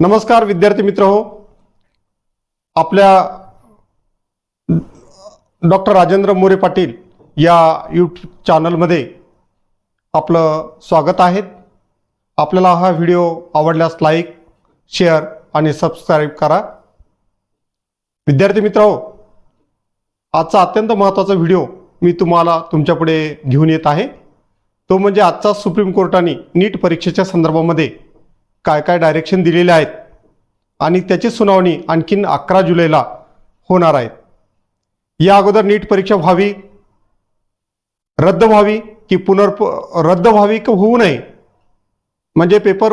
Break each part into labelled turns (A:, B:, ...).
A: नमस्कार विद्यार्थी मित्र हो आपल्या डॉक्टर राजेंद्र मोरे पाटील या यूट्यूब चॅनलमध्ये आपलं स्वागत आहे. आपल्याला हा व्हिडिओ आवडल्यास लाईक शेअर आणि सबस्क्राईब करा. विद्यार्थी मित्र हो आजचा अत्यंत महत्त्वाचा व्हिडिओ मी तुम्हाला तुमच्यापुढे घेऊन येत आहे. तो म्हणजे आजचा सुप्रीम कोर्टाने नीट परीक्षेच्या संदर्भामध्ये काय काय डायरेक्शन दिलेले आहेत आणि त्याची सुनावणी आणखीन अकरा जुलैला होणार आहे. या अगोदर नीट परीक्षा व्हावी रद्द व्हावी की पुनर्प रद्द व्हावी की होऊ नये? म्हणजे पेपर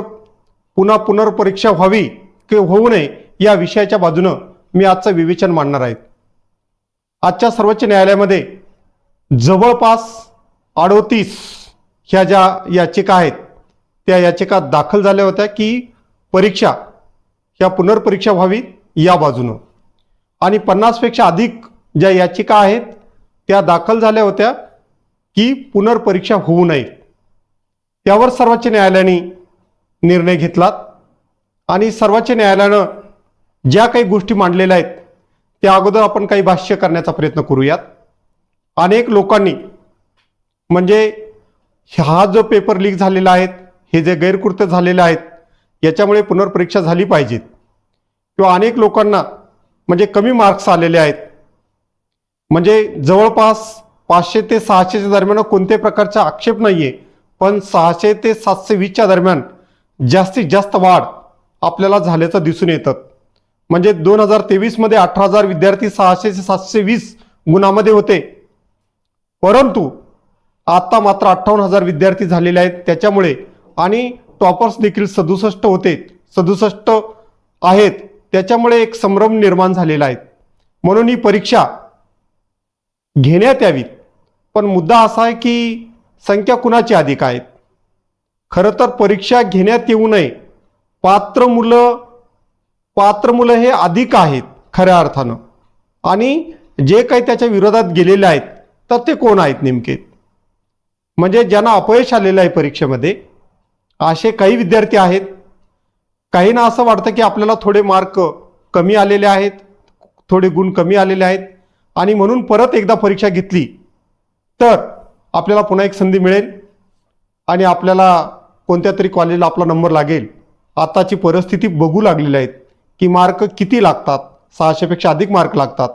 A: पुन्हा पुनर्परीक्षा व्हावी की होऊ नये या विषयाच्या बाजूनं मी आजचं विवेचन मांडणार आहे. आजच्या सर्वोच्च न्यायालयामध्ये जवळपास अडोतीस ह्या ज्या याचिका आहेत त्या याचिका दाखल झाल्या होत्या की परीक्षा ह्या पुनर्परीक्षा व्हावी या बाजूनं. आणि पन्नासपेक्षा अधिक ज्या याचिका आहेत त्या दाखल झाल्या होत्या की पुनर्परीक्षा होऊ नये. त्यावर सर्वोच्च न्यायालयाने निर्णय घेतलात. आणि सर्वोच्च न्यायालयानं ज्या काही गोष्टी मांडलेल्या आहेत त्या अगोदर आपण काही भाष्य करण्याचा प्रयत्न करूयात. अनेक लोकांनी म्हणजे हा जो पेपर लीक झालेला आहे हे जे गैरकृत्य झालेले आहेत याच्यामुळे पुनर्परीक्षा झाली पाहिजेत. किंवा अनेक लोकांना म्हणजे कमी मार्क्स आलेले आहेत. म्हणजे जवळपास पाचशे ते सहाशेच्या दरम्यान कोणत्याही प्रकारचा आक्षेप नाही आहे पण सहाशे ते सातशे वीसच्या दरम्यान जास्तीत जास्त वाढ आपल्याला झाल्याचं दिसून येतं. म्हणजे दोन हजार तेवीसमध्ये अठरा हजार विद्यार्थी सहाशे ते सातशे वीस गुणामध्ये होते. परंतु आता मात्र अठ्ठावन्न हजार विद्यार्थी झालेले आहेत. त्याच्यामुळे आणि टॉपर्स देखील सदुसष्ट होते. सदुसष्ट आहेत. त्याच्यामुळे एक संभ्रम निर्माण झालेला आहे. म्हणून ही परीक्षा घेण्यात यावी. पण मुद्दा असा आहे की संख्या कुणाची अधिक आहेत खरं तर परीक्षा घेण्यात येऊ नये. पात्र मुलं पात्र मुलं हे अधिक आहेत खऱ्या अर्थानं. आणि जे काही त्याच्या विरोधात गेलेले आहेत तर ते कोण आहेत नेमके? म्हणजे ज्यांना अपयश आलेलं आहे परीक्षेमध्ये असे काही विद्यार्थी आहेत. काहींना असं वाटतं की आपल्याला थोडे मार्क कमी आलेले आहेत थोडे गुण कमी आलेले आहेत. आणि म्हणून परत एकदा परीक्षा घेतली तर आपल्याला पुन्हा एक संधी मिळेल. आणि आपल्याला कोणत्या तरी कॉलेजला आपला नंबर लागेल. आताची परिस्थिती बघू लागलेली आहेत की मार्क किती लागतात. सहाशेपेक्षा अधिक मार्क लागतात.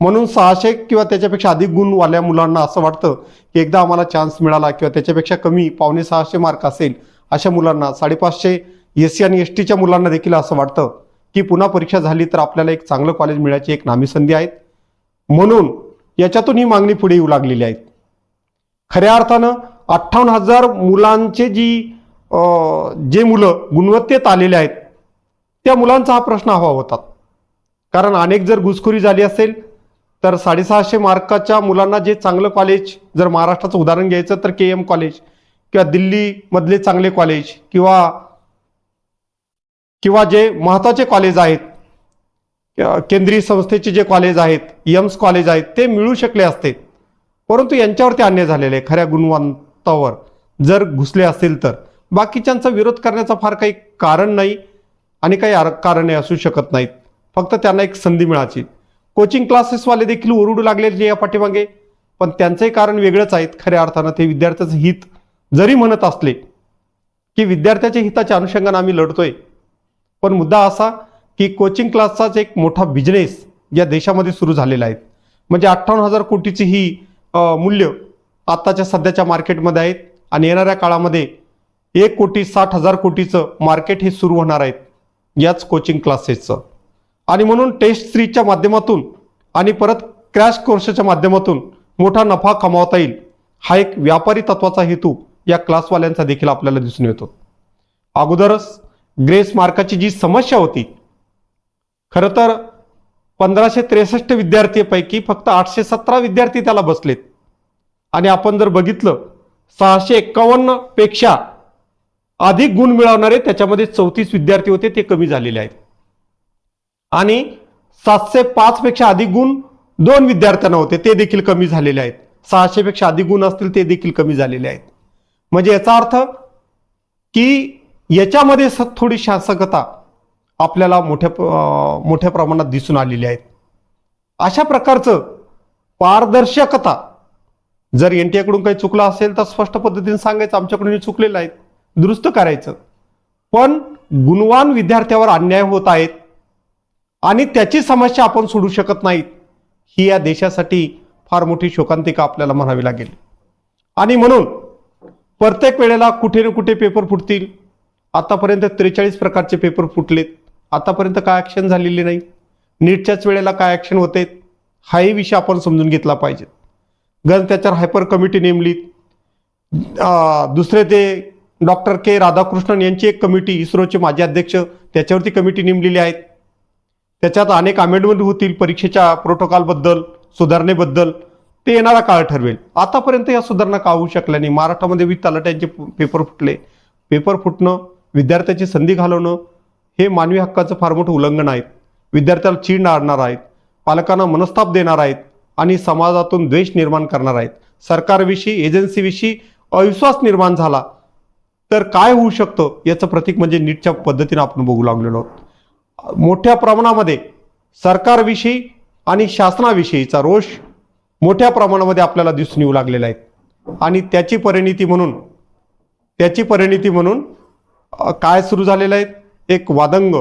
A: म्हणून सहाशे किंवा त्याच्यापेक्षा अधिक गुणवाल्या मुलांना असं वाटतं की एकदा आम्हाला चान्स मिळाला किंवा त्याच्यापेक्षा कमी पावणे सहाशे मार्क असेल अशा मुलांना साडेपाचशे एस सी आणि एस टीच्या मुलांना देखील असं वाटतं की पुन्हा परीक्षा झाली तर आपल्याला एक चांगलं कॉलेज मिळायची एक नामी संधी आहेत. म्हणून याच्यातून ही मागणी पुढे येऊ लागलेली आहेत खऱ्या अर्थानं अठ्ठावन्न हजार मुलांचे जी जे मुलं गुणवत्तेत आलेले आहेत त्या मुलांचा हा प्रश्न हवा होता. कारण अनेक जर घुसखोरी झाली असेल तर साडेसहाशे मार्काच्या मुलांना जे चांगलं कॉलेज जर महाराष्ट्राचं उदाहरण घ्यायचं तर के एम कॉलेज किंवा दिल्लीमधले चांगले कॉलेज किंवा किंवा जे महत्त्वाचे कॉलेज आहेत केंद्रीय संस्थेचे जे कॉलेज आहेत यम्स कॉलेज आहेत ते मिळू शकले असते. परंतु यांच्यावरती अन्याय झालेले आहे खऱ्या गुणवंतावर. जर घुसले असतील तर. बाकीच्यांचा विरोध करण्याचं फार काही कारण नाही आणि काही कारणे असू शकत नाहीत. फक्त त्यांना एक संधी मिळायची. कोचिंग क्लासेसवाले देखील ओरडू लागलेले या पाठीमागे. पण त्यांचंही कारण वेगळंच आहेत खऱ्या अर्थानं ते विद्यार्थ्याचं हित जरी म्हणत असले की विद्यार्थ्याच्या हिताच्या अनुषंगाने आम्ही लढतोय पण मुद्दा असा की कोचिंग क्लासचाच एक मोठा बिझनेस या देशामध्ये सुरू झालेला आहे. म्हणजे अठ्ठावन्न हजार कोटीची ही मूल्य आत्ताच्या सध्याच्या मार्केटमध्ये आहेत आणि येणाऱ्या काळामध्ये एक कोटी साठ हजार कोटीचं मार्केट हे सुरू होणार आहेत याच कोचिंग क्लासेसचं आणि म्हणून टेस्ट सिरीजच्या माध्यमातून आणि परत क्रॅश कोर्सच्या माध्यमातून मोठा नफा कमावता येईल हा एक व्यापारी तत्वाचा हेतू या क्लासवाल्यांचा देखील आपल्याला दिसून येतो. अगोदरच ग्रेस मार्काची जी समस्या होती खरं तर पंधराशे त्रेसष्ट विद्यार्थीपैकी फक्त आठशे सतरा विद्यार्थी त्याला बसलेत. आणि आपण जर बघितलं सहाशे एक्कावन्नपेक्षा अधिक गुण मिळवणारे त्याच्यामध्ये चौतीस विद्यार्थी होते ते कमी झालेले आहेत. आणि सातशे पाच पेक्षा अधिक गुण दोन विद्यार्थ्यांना होते ते देखील कमी झालेले आहेत. सहाशे पेक्षा अधिक गुण असतील ते देखील कमी झालेले आहेत. म्हणजे याचा अर्थ की याच्यामध्ये स थोडी शासकता आपल्याला मोठ्या मोठ्या प्रमाणात दिसून आलेली आहेत अशा प्रकारचं पारदर्शकता जर एन टी एकडून काही चुकलं असेल तर स्पष्ट पद्धतीने सांगायचं आमच्याकडून चुकलेलं आहे दुरुस्त करायचं. पण गुणवान विद्यार्थ्यावर अन्याय होत आहेत आणि त्याची समस्या आपण सोडू शकत नाहीत ही या देशासाठी फार मोठी शोकांतिका आपल्याला म्हणावी लागेल. आणि म्हणून प्रत्येक वेळेला कुठे ना कुठे पेपर फुटतील. आतापर्यंत त्रेचाळीस प्रकारचे पेपर फुटलेत. आतापर्यंत काय ॲक्शन झालेली नाही. नीटच्याच वेळेला काय ॲक्शन होते हाही विषय आपण समजून घेतला पाहिजे. गण त्याच्यावर हायपर कमिटी नेमलीत दुसरे ते डॉक्टर के राधाकृष्णन यांची एक कमिटी इस्रोचे माजी अध्यक्ष त्याच्यावरती कमिटी नेमलेली आहेत. त्याच्यात अनेक अमेंडमेंट होतील परीक्षेच्या प्रोटोकॉलबद्दल सुधारणेबद्दल. ते येणारा काळ ठरवेल. आतापर्यंत या सुधारणा का होऊ शकल्या नाही? महाराष्ट्रामध्ये वीज तलाट्यांचे पेपर फुटले. पेपर फुटणं विद्यार्थ्याची संधी घालवणं हे मानवी हक्काचं फार मोठं उल्लंघन आहे विद्यार्थ्याला चीड आणणार आहेत. पालकांना मनस्ताप देणार आहेत आणि समाजातून द्वेष निर्माण करणार आहेत. सरकारविषयी एजन्सीविषयी अविश्वास निर्माण झाला तर काय होऊ शकतं याचं प्रतीक म्हणजे नीटच्या पद्धतीनं आपण बघू लागलेलो आहोत. मोठ्या प्रमाणामध्ये सरकारविषयी आणि शासनाविषयीचा रोष मोठ्या प्रमाणामध्ये आपल्याला दिसून येऊ लागलेला आहे आणि त्याची परिणिती म्हणून त्याची परिणिती म्हणून काय सुरू झालेलं आहे? एक वादंग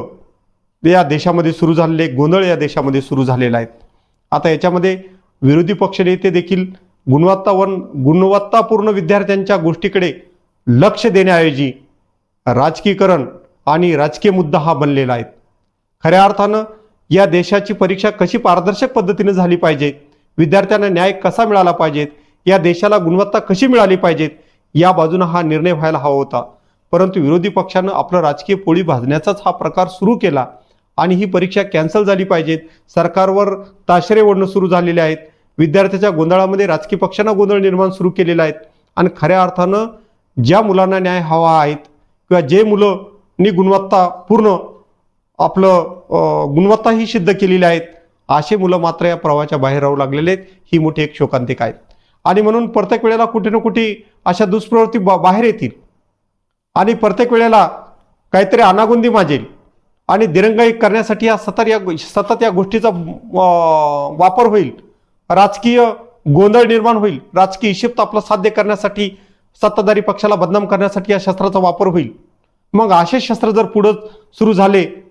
A: या देशामध्ये सुरू झालेले गोंधळ या देशामध्ये सुरू झालेला आहे. आता याच्यामध्ये विरोधी पक्षनेते देखील गुणवत्तावन गुणवत्तापूर्ण विद्यार्थ्यांच्या गोष्टीकडे लक्ष देण्याऐवजी राजकीकरण आणि राजकीय मुद्दा हा बनलेला आहे. खऱ्या अर्थानं या देशाची परीक्षा कशी पारदर्शक पद्धतीने झाली पाहिजे? विद्यार्थ्यांना न्याय कसा मिळाला पाहिजेत? या देशाला गुणवत्ता कशी मिळाली पाहिजेत? या बाजूनं हा निर्णय व्हायला हवा होता. परंतु विरोधी पक्षानं आपलं राजकीय पोळी भाजण्याचाच हा प्रकार सुरू केला आणि ही परीक्षा कॅन्सल झाली पाहिजेत. सरकारवर ताशरे ओढणं सुरू झालेले आहेत. विद्यार्थ्याच्या गोंधळामध्ये राजकीय पक्षांना गोंधळ निर्माण सुरू केलेला आहेत आणि खऱ्या अर्थानं ज्या मुलांना न्याय हवा आहेत किंवा जे मुलं गुणवत्ता पूर्ण आपलं गुणवत्ता ही सिद्ध केलेली आहेत असे मुलं मात्र या प्रवाहाच्या बाहेर राहू लागलेले आहेत. ही मोठी एक शोकांतिका आहे. आणि म्हणून प्रत्येक वेळेला कुठे ना कुठे अशा दुष्प्रवृत्ती बा बाहेर येतील. आणि प्रत्येक वेळेला काहीतरी अनागोंदी माजेल. आणि दिरंगाई करण्यासाठी या सतत या गो- सतत या गोष्टीचा वापर होईल. राजकीय गोंधळ निर्माण होईल. राजकीय हिशेब आपलं साध्य करण्यासाठी सत्ताधारी पक्षाला बदनाम करण्यासाठी या शस्त्राचा वापर होईल. मग असे शस्त्र जर पुढं सुरू झाले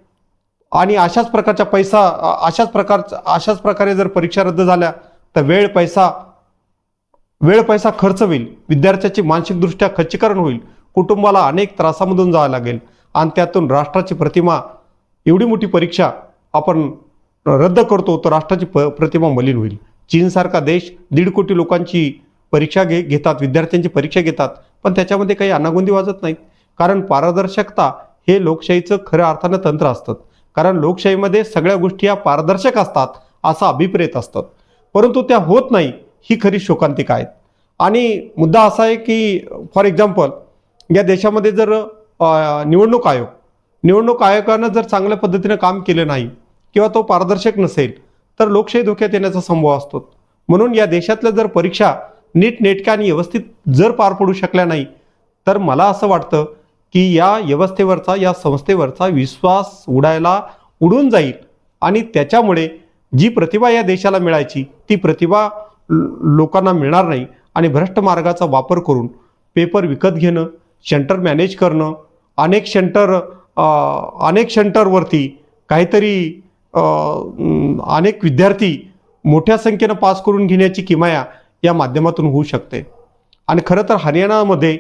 A: आणि अशाच प्रकारचा पैसा अशाच प्रकारचा अशाच प्रकारे जर परीक्षा रद्द झाल्या तर वेळ पैसा वेळ पैसा खर्च होईल. विद्यार्थ्याची मानसिकदृष्ट्या खच्चीकरण होईल. कुटुंबाला अनेक त्रासामधून जावं लागेल. आणि त्यातून राष्ट्राची प्रतिमा एवढी मोठी परीक्षा आपण रद्द करतो तर राष्ट्राची प प्रतिमा मलिन होईल. चीनसारखा देश दीड कोटी लोकांची परीक्षा घे घेतात विद्यार्थ्यांची परीक्षा घेतात पण त्याच्यामध्ये काही अनागोंदी वाजत नाहीत. कारण पारदर्शकता हे लोकशाहीचं खऱ्या अर्थानं तंत्र असतं. कारण लोकशाहीमध्ये सगळ्या गोष्टी या पारदर्शक असतात असा अभिप्रेत असतात. परंतु त्या होत नाही ही खरी शोकांतिका आहेत. आणि मुद्दा असा आहे की फॉर एक्झाम्पल या देशामध्ये जर निवडणूक आयोग निवडणूक आयोगानं जर चांगल्या पद्धतीनं काम केलं नाही किंवा तो पारदर्शक नसेल तर लोकशाही धोक्यात येण्याचा संभव असतो. म्हणून या देशातल्या जर परीक्षा नीट नेटक्या आणि व्यवस्थित जर पार पडू शकल्या नाही तर मला असं वाटतं की या व्यवस्थेवरचा या संस्थेवरचा विश्वास उडायला उडून जाईल. आणि त्याच्यामुळे जी प्रतिभा या देशाला मिळायची ती प्रतिभा लोकांना मिळणार नाही. आणि भ्रष्ट मार्गाचा वापर करून पेपर विकत घेणं सेंटर मॅनेज करणं अनेक सेंटर अनेक सेंटरवरती काहीतरी अनेक विद्यार्थी मोठ्या संख्येनं पास करून घेण्याची किमाया या माध्यमातून होऊ शकते. आणि खरं तर हरियाणामध्ये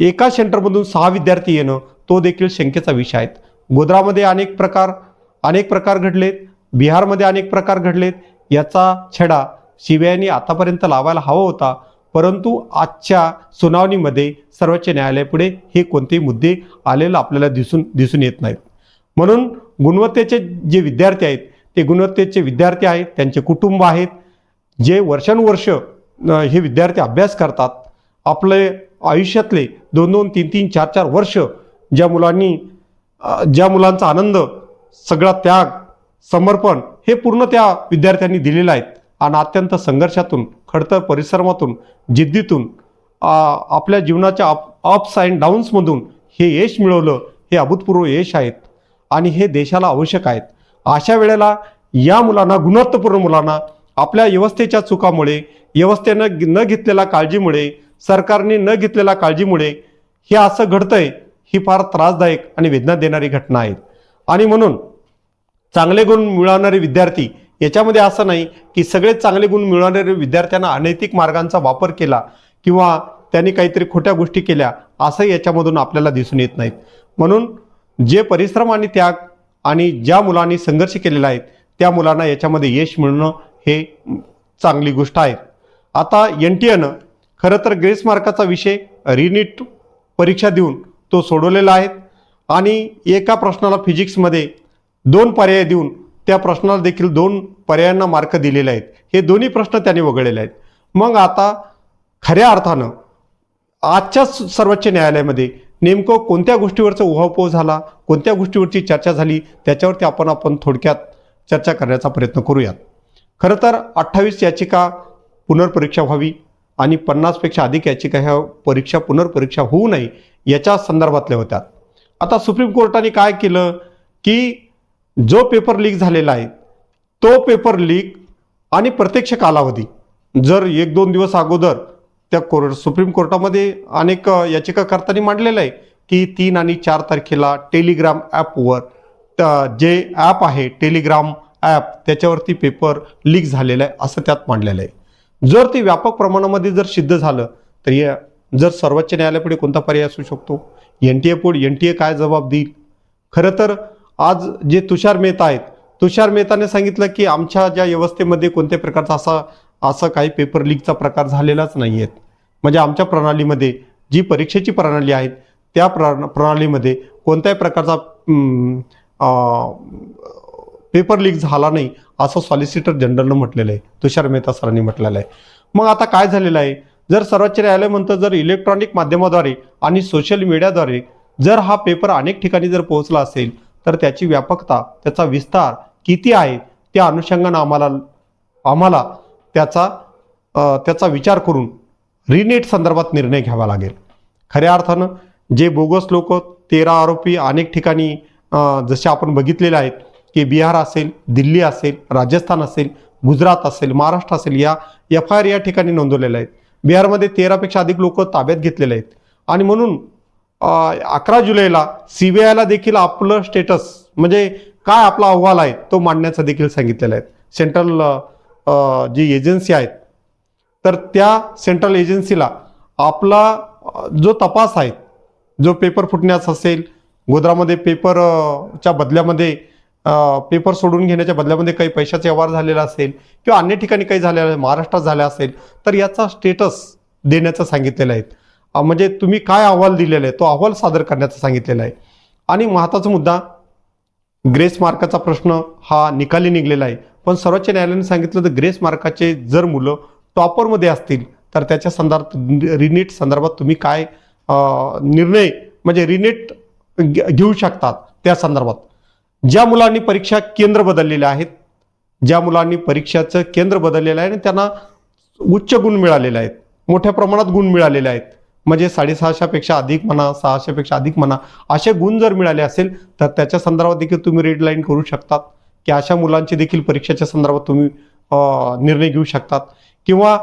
A: एका सेंटरमधून सहा विद्यार्थी येणं तो देखील शंकेचा विषय आहे गोध्रामध्ये अनेक प्रकार अनेक प्रकार घडलेत. बिहारमध्ये अनेक प्रकार घडलेत. याचा छडा सीबीआयने आतापर्यंत लावायला हवा होता. परंतु आजच्या सुनावणीमध्ये सर्वोच्च न्यायालयापुढे हे कोणतेही मुद्दे आलेले आपल्याला दिसून दिसून येत नाहीत. म्हणून गुणवत्तेचे जे विद्यार्थी आहेत ते गुणवत्तेचे विद्यार्थी आहेत त्यांचे कुटुंब आहेत. जे वर्षानुवर्ष हे विद्यार्थी अभ्यास करतात आपले आयुष्यातले दोन दोन तीन तीन चार चार वर्ष ज्या मुलांनी ज्या मुलांचा आनंद सगळा त्याग समर्पण हे पूर्ण त्या विद्यार्थ्यांनी दिलेलं आहेत. आणि अत्यंत संघर्षातून खडतर परिश्रमातून जिद्दीतून आपल्या जीवनाच्या अप अप्स अँड डाऊन्समधून हे यश मिळवलं हे अभूतपूर्व यश आहेत. आणि हे देशाला आवश्यक आहेत. अशा वेळेला या मुलांना गुणवत्तपूर्ण मुलांना आपल्या व्यवस्थेच्या चुकामुळे व्यवस्थेनं न घेतलेल्या काळजीमुळे सरकारने न घेतलेल्या काळजीमुळे हे असं घडतंय ही फार त्रासदायक आणि वेदना देणारी घटना आहे. आणि म्हणून चांगले गुण मिळवणारे विद्यार्थी याच्यामध्ये असं नाही की सगळे चांगले गुण मिळवणारे विद्यार्थ्यांना अनैतिक मार्गांचा वापर केला किंवा त्यांनी काहीतरी खोट्या गोष्टी केल्या असं याच्यामधून आपल्याला दिसून येत नाहीत. म्हणून जे परिश्रम आणि त्याग आणि ज्या मुलांनी संघर्ष केलेला आहे त्या मुलांना याच्यामध्ये यश मिळणं हे चांगली गोष्ट आहे. आता एन टी एनं खरं तर ग्रेस मार्काचा विषय रिनीट परीक्षा देऊन तो सोडवलेला आहे. आणि एका प्रश्नाला फिजिक्समध्ये दोन पर्याय देऊन त्या प्रश्नाला देखील दोन पर्यायांना मार्क दिलेले आहेत. हे दोन्ही प्रश्न त्याने वगळलेले आहेत. मग आता खऱ्या अर्थानं आजच्या सर्वोच्च न्यायालयामध्ये नेमकं कोणत्या गोष्टीवरचा उहापोह झाला कोणत्या गोष्टीवरची चर्चा झाली त्याच्यावरती आपण आपण थोडक्यात चर्चा करण्याचा प्रयत्न करूयात. खरं तर अठ्ठावीस याचिका पुनर्परीक्षा व्हावी आणि पन्नासपेक्षा अधिक याचिका ह्या परीक्षा पुनर्परीक्षा होऊ नये याच्या संदर्भातल्या होत्या. आता सुप्रीम कोर्टाने काय केलं की जो पेपर लीक झालेला आहे तो पेपर लीक आणि प्रत्यक्ष कालावधी जर एक दोन दिवस अगोदर त्या कोर्ट सुप्रीम कोर्टामध्ये अनेक याचिकाकर्त्यांनी मांडलेलं आहे की तीन आणि चार तारखेला टेलिग्राम ॲपवर जे ॲप आहे टेलिग्राम ॲप त्याच्यावरती पेपर लीक झालेला आहे असं त्यात मांडलेलं आहे. जर ते व्यापक प्रमाणामध्ये जर सिद्ध झालं तर या जर सर्वोच्च न्यायालयापुढे कोणता पर्याय असू शकतो? एन टी ए पुढे एन टी ए काय जबाब देईल? खरं तर आज जे तुषार मेहता आहेत तुषार मेहताने सांगितलं की आमच्या ज्या व्यवस्थेमध्ये कोणत्या प्रकारचा असा असं काही पेपर लीकचा प्रकार झालेलाच नाही आहेत म्हणजे आमच्या प्रणालीमध्ये जी परीक्षेची प्रणाली आहे त्या प्र प्रणालीमध्ये कोणत्याही प्रकारचा पेपर लीक झाला नाही असं सॉलिसिटर जनरलनं म्हटलेलं आहे तुषार मेहता सरांनी म्हटलेलं आहे. मग आता काय झालेलं आहे? जर सर्वोच्च न्यायालय म्हणतं जर इलेक्ट्रॉनिक माध्यमाद्वारे आणि सोशल मीडियाद्वारे जर हा पेपर अनेक ठिकाणी जर पोहोचला असेल तर त्याची व्यापकता त्याचा विस्तार किती आहे त्या अनुषंगानं आम्हाला आम्हाला त्याचा त्याचा विचार करून रिनेट संदर्भात निर्णय घ्यावा लागेल. खऱ्या अर्थानं जे बोगस लोक तेरा आरोपी अनेक ठिकाणी जसे आपण बघितलेले आहेत की बिहार असेल दिल्ली असेल राजस्थान असेल गुजरात असेल महाराष्ट्र असेल या एफ आय आर या ठिकाणी नोंदवलेल्या आहेत. बिहारमध्ये तेरापेक्षा अधिक लोक ताब्यात घेतलेले आहेत. आणि म्हणून अकरा जुलैला सी बी आयला देखील आपलं स्टेटस म्हणजे काय आपला अहवाल आहे तो मांडण्याचा देखील सांगितलेलं आहे. सेंट्रल जी एजन्सी आहेत तर त्या सेंट्रल एजन्सीला आपला जो तपास आहे जो पेपर फुटण्याचा असेल गोद्रामध्ये पेपरच्या बदल्यामध्ये पेपर सोडून घेण्याच्या बदल्यामध्ये काही पैशाचा व्यवहार झालेला असेल किंवा अन्य ठिकाणी काही झालेलं आहे महाराष्ट्रात झाला असेल तर याचा स्टेटस देण्याचं सांगितलेलं आहे. म्हणजे तुम्ही काय अहवाल दिलेला आहे तो अहवाल सादर करण्याचं सांगितलेला आहे. आणि महत्त्वाचा मुद्दा ग्रेस मार्काचा प्रश्न हा निकाली निघलेला आहे. पण सर्वोच्च न्यायालयाने सांगितलं तर ग्रेस मार्काचे जर मुलं टॉपरमध्ये असतील तर त्याच्या संदर्भात रिनेट संदर्भात तुम्ही काय निर्णय म्हणजे रिनेट घेऊ शकतात त्या संदर्भात. ज्या मुलांनी परीक्षा केंद्र बदललेले आहेत ज्या मुलांनी परीक्षाचं केंद्र बदललेलं आहे आणि त्यांना उच्च गुण मिळालेले आहेत मोठ्या प्रमाणात गुण मिळालेले आहेत म्हणजे साडेसहाशेपेक्षा अधिक म्हणा सहाशेपेक्षा अधिक म्हणा असे गुण जर मिळाले असेल तर त्याच्या संदर्भात देखील तुम्ही रेड लाईन करू शकतात. की अशा मुलांची देखील परीक्षेच्या संदर्भात तुम्ही निर्णय घेऊ शकतात. किंवा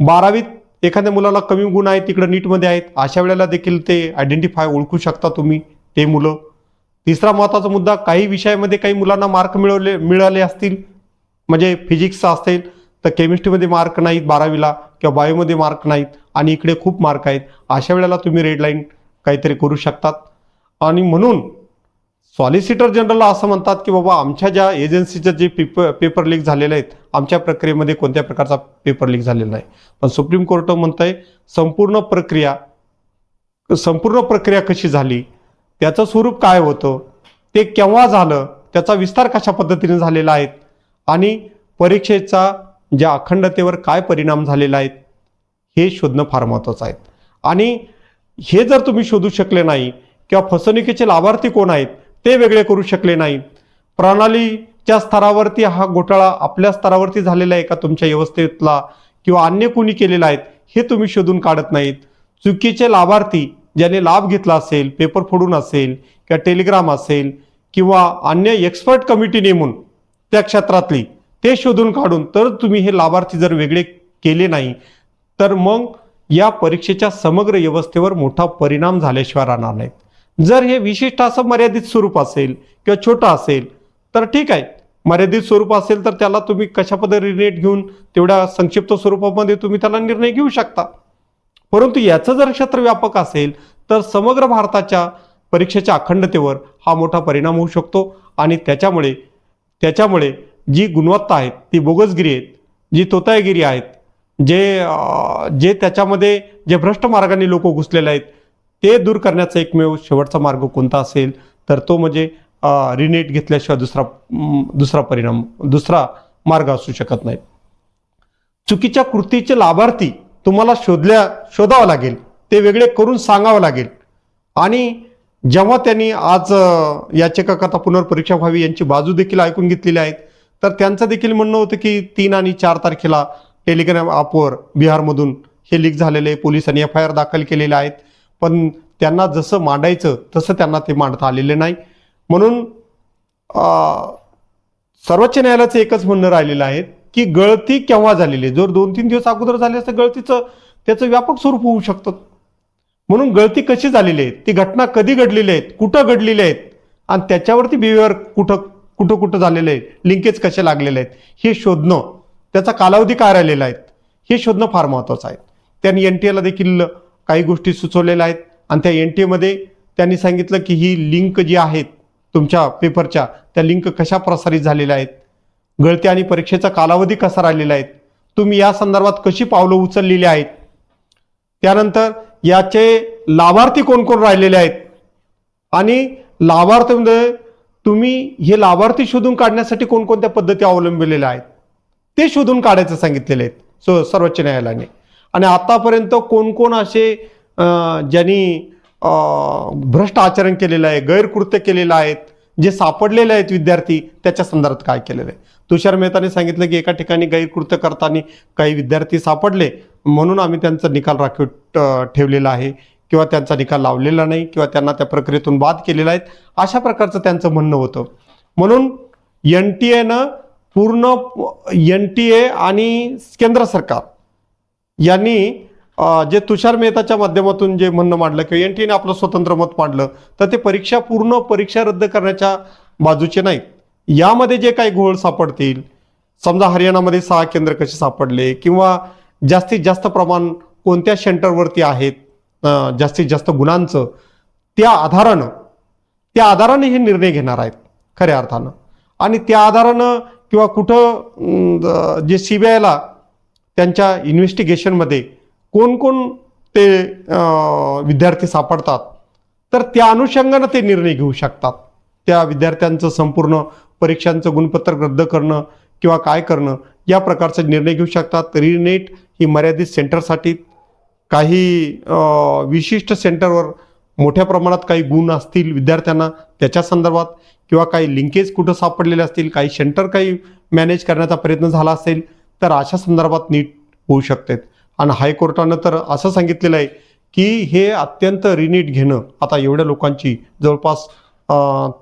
A: बारावीत एखाद्या मुलाला कमी गुण आहेत तिकडं नीटमध्ये आहेत अशा वेळेला देखील ते आयडेंटिफाय ओळखू शकता तुम्ही ते मुलं. तिसरा महत्त्वाचा मुद्दा काही विषयामध्ये काही मुलांना मार्क मिळवले मिळाले असतील म्हणजे फिजिक्सचा असेल तर केमिस्ट्रीमध्ये मार्क नाहीत बारावीला किंवा बायोमध्ये मार्क नाहीत आणि इकडे खूप मार्क आहेत अशा वेळेला तुम्ही रेड लाईन काहीतरी करू शकतात. आणि म्हणून सॉलिसिटर जनरल असं म्हणतात की बाबा आमच्या ज्या एजन्सीचं जे पेपर पेपर लीक झालेले आहेत आमच्या प्रक्रियेमध्ये कोणत्या प्रकारचा पेपर लीक झालेला नाही. पण सुप्रीम कोर्ट म्हणत आहे संपूर्ण प्रक्रिया संपूर्ण प्रक्रिया कशी झाली त्याचं स्वरूप काय होतं? ते केव्हा झालं? त्याचा विस्तार कशा पद्धतीने झालेला आहे? आणि परीक्षेचा ज्या अखंडतेवर काय परिणाम झालेला आहेत हे शोधणं फार महत्त्वाचं आहे. आणि हे जर तुम्ही शोधू शकले नाही किंवा फसवणुकीचे लाभार्थी कोण आहेत ते वेगळे करू शकले नाही. प्रणालीच्या स्तरावरती हा घोटाळा आपल्या स्तरावरती झालेला आहे का तुमच्या व्यवस्थेतला? किंवा अन्य कोणी केलेला आहेत हे तुम्ही शोधून काढत नाहीत. चुकीचे लाभार्थी ज्याने लाभ घेतला असेल पेपर फोडून असेल किंवा टेलिग्राम असेल किंवा अन्य एक्सपर्ट कमिटी नेमून त्या क्षेत्रातली ते शोधून काढून तर तुम्ही हे लाभार्थी जर वेगळे केले नाही तर मग या परीक्षेच्या समग्र व्यवस्थेवर मोठा परिणाम झाल्याशिवाय राहणार नाहीत. जर हे विशिष्ट असं मर्यादित स्वरूप असेल किंवा छोटं असेल तर ठीक आहे. मर्यादित स्वरूप असेल तर त्याला तुम्ही कशा पद्धतीने घेऊन तेवढ्या संक्षिप्त स्वरूपामध्ये तुम्ही त्याला निर्णय घेऊ शकता. परंतु याचं जर क्षेत्र व्यापक असेल तर समग्र भारताच्या परीक्षेच्या अखंडतेवर हा मोठा परिणाम होऊ शकतो. आणि त्याच्यामुळे त्याच्यामुळे जी गुणवत्ता आहेत ती बोगसगिरी आहेत जी तोतायगिरी आहेत जे जे त्याच्यामध्ये जे भ्रष्ट मार्गाने लोक घुसलेले आहेत ते दूर करण्याचा एकमेव शेवटचा मार्ग कोणता असेल तर तो म्हणजे रिनेट घेतल्याशिवाय दुसरा दुसरा परिणाम दुसरा मार्ग असू शकत नाही. चुकीच्या कृतीचे लाभार्थी तुम्हाला शोधल्या शोधावं लागेल. ते वेगळे करून सांगावं लागेल. आणि जेव्हा त्यांनी आज अ, याचिकाकर्ता पुनर्परीक्षा व्हावी यांची बाजू देखील ऐकून घेतलेली आहेत तर त्यांचं देखील म्हणणं होतं की तीन आणि चार तारखेला टेलिग्राम ॲपवर बिहारमधून हे लीक झालेले पोलिसांनी एफ आय आर दाखल केलेले आहेत. पण त्यांना जसं मांडायचं तसं त्यांना ते मांडता आलेले नाही. म्हणून सर्वोच्च न्यायालयाचं एकच म्हणणं राहिलेलं आहे की गळती केव्हा झालेली आहे? जर दोन तीन दिवस अगोदर झाली असतं गळतीचं त्याचं व्यापक स्वरूप होऊ शकतं. म्हणून गळती कशी झालेली आहे? ती घटना कधी घडलेली आहेत? कुठं घडलेली आहेत? आणि त्याच्यावरती बिहेवियर कुठं कुठं कुठं झालेलं आहे? लिंकेज कसे लागलेले आहेत? हे शोधणं त्याचा कालावधी काय राहिलेला आहे? हे शोधणं फार महत्त्वाचं आहे. त्यांनी एन टी एला देखील काही गोष्टी सुचवलेल्या आहेत. आणि त्या एन टी एमध्ये त्यांनी सांगितलं की ही लिंक जी आहेत तुमच्या पेपरच्या त्या लिंक कशा प्रसारित झालेल्या आहेत? गळती आणि परीक्षेचा कालावधी कसा राहिलेला आहे? तुम्ही या संदर्भात कशी पावलं उचललेली आहेत? त्यानंतर याचे लाभार्थी कोण कोण राहिलेले आहेत? आणि लाभार्थीमध्ये तुम्ही हे लाभार्थी शोधून काढण्यासाठी कोणकोणत्या पद्धती अवलंबिलेल्या आहेत? ते शोधून काढायचं सांगितलेले आहेत. सो सर्वोच्च न्यायालयाने. आणि आतापर्यंत कोण कोण असे ज्यांनी भ्रष्ट आचरण केलेलं आहे गैरकृत्य केलेलं आहेत जे सापडलेले आहेत विद्यार्थी त्याच्या संदर्भात काय केलेलं आहे? तुषार मेहताने सांगितलं की एका ठिकाणी गैरकृत्य करताना काही विद्यार्थी सापडले म्हणून आम्ही त्यांचा निकाल राखीव ठेवलेला आहे किंवा त्यांचा निकाल लावलेला नाही किंवा त्यांना त्या प्रक्रियेतून बाद केलेला आहेत अशा प्रकारचं त्यांचं म्हणणं होतं. म्हणून एन टी एनं पूर्ण एन टी ए आणि केंद्र सरकार यांनी जे तुषार मेहताच्या माध्यमातून जे म्हणणं मांडलं किंवा एन टी एने आपलं स्वतंत्र मत मांडलं तर ते परीक्षा पूर्ण परीक्षा रद्द करण्याच्या बाजूचे नाहीत. यामध्ये जे काही घोळ सापडतील समजा हरियाणामध्ये सहा केंद्र कसे सापडले किंवा जास्तीत जास्त प्रमाण कोणत्या सेंटरवरती आहेत जास्तीत जास्त गुणांचं त्या आधारानं त्या आधाराने हे निर्णय घेणार आहेत खऱ्या अर्थानं. आणि त्या आधारानं किंवा कुठं जे सी बी आयला त्यांच्या इन्व्हेस्टिगेशनमध्ये कोणकोण ते विद्यार्थी सापडतात तर त्या अनुषंगानं ते निर्णय घेऊ शकतात. त्या विद्यार्थ्यांचं संपूर्ण परीक्षांचं गुणपत्रक रद्द करणं किंवा काय करणं या प्रकारचे निर्णय घेऊ शकतात. रिनेट ही मर्यादित सेंटरसाठी काही विशिष्ट सेंटरवर मोठ्या प्रमाणात काही गुण असतील विद्यार्थ्यांना त्याच्या संदर्भात किंवा काही लिंकेज कुठं सापडलेले असतील काही सेंटर काही मॅनेज करण्याचा प्रयत्न झाला असेल तर अशा संदर्भात नीट होऊ शकते. आणि हायकोर्टानं तर असं सांगितलेलं आहे की हे अत्यंत रिनीट घेणं आता एवढ्या लोकांची जवळपास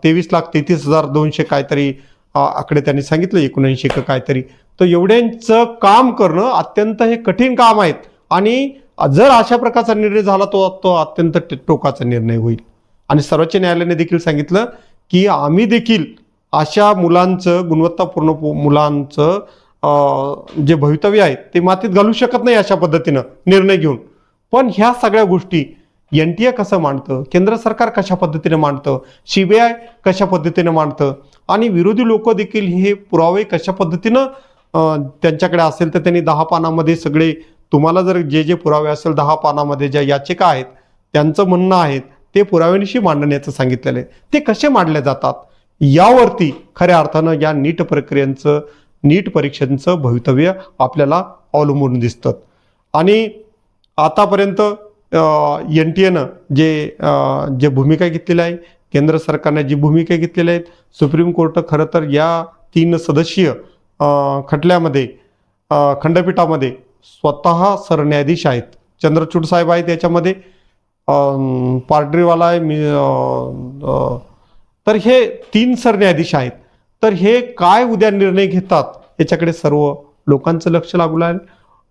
A: तेवीस लाख तेहतीस हजार दोनशे काहीतरी आकडे त्यांनी सांगितलं एकोणऐंशी का काहीतरी. तर एवढ्यांचं काम करणं अत्यंत हे कठीण काम आहेत आणि जर अशा प्रकारचा निर्णय झाला तो तो अत्यंत टोकाचा निर्णय होईल. आणि सर्वोच्च न्यायालयाने देखील सांगितलं की आम्ही देखील अशा मुलांचं गुणवत्तापूर्ण पु- मुलांचं जे भवितव्य आहे ते मातीत घालू शकत नाही अशा पद्धतीनं निर्णय घेऊन. पण ह्या सगळ्या गोष्टी एन टी ए कसं मांडतं? केंद्र सरकार कशा पद्धतीने मांडतं? सी बी आय कशा पद्धतीने मांडतं? आणि विरोधी लोक देखील हे पुरावे कशा पद्धतीनं त्यांच्याकडे असेल तर त्यांनी दहा पानामध्ये सगळे तुम्हाला जर जे जे पुरावे असेल दहा पानामध्ये ज्या याचिका आहेत त्यांचं म्हणणं आहेत ते पुराव्यांशी मांडण्याचं सांगितलेलं आहे. ते कसे मांडले जातात? यावरती खऱ्या अर्थानं या नीट प्रक्रियांचं नीट परीक्षांचं भवितव्य आपल्याला अवलंबून दिसतं. आणि आतापर्यंत एन टी एनं जे जे भूमिका घेतलेली आहे केंद्र सरकारने जी भूमिका घेतलेली आहे सुप्रीम कोर्ट खरं तर या तीन सदस्यीय खटल्यामध्ये खंडपीठामध्ये स्वतः सरन्यायाधीश आहेत. चंद्रचूड साहेब आहेत याच्यामध्ये. अम, पार्डरीवाला आहे मी तर हे तीन सरन्यायाधीश आहेत. तर हे काय उद्या निर्णय घेतात याच्याकडे सर्व लोकांचं लक्ष लागू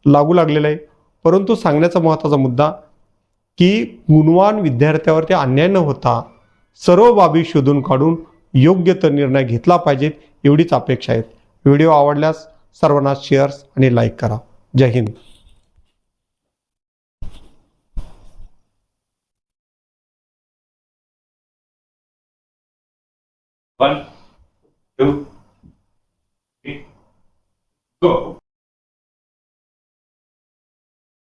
A: लागू लागलेलं आहे. परंतु सांगण्याचा महत्त्वाचा मुद्दा की गुणवान विद्यार्थ्यावरती अन्याय न होता सर्व बाबी शोधून काढून योग्य तो निर्णय घेतला पाहिजेत एवढीच अपेक्षा आहेत. व्हिडिओ आवडल्यास सर्वांना शेअर्स आणि लाईक करा. जय Hind.
B: One, two, three, go.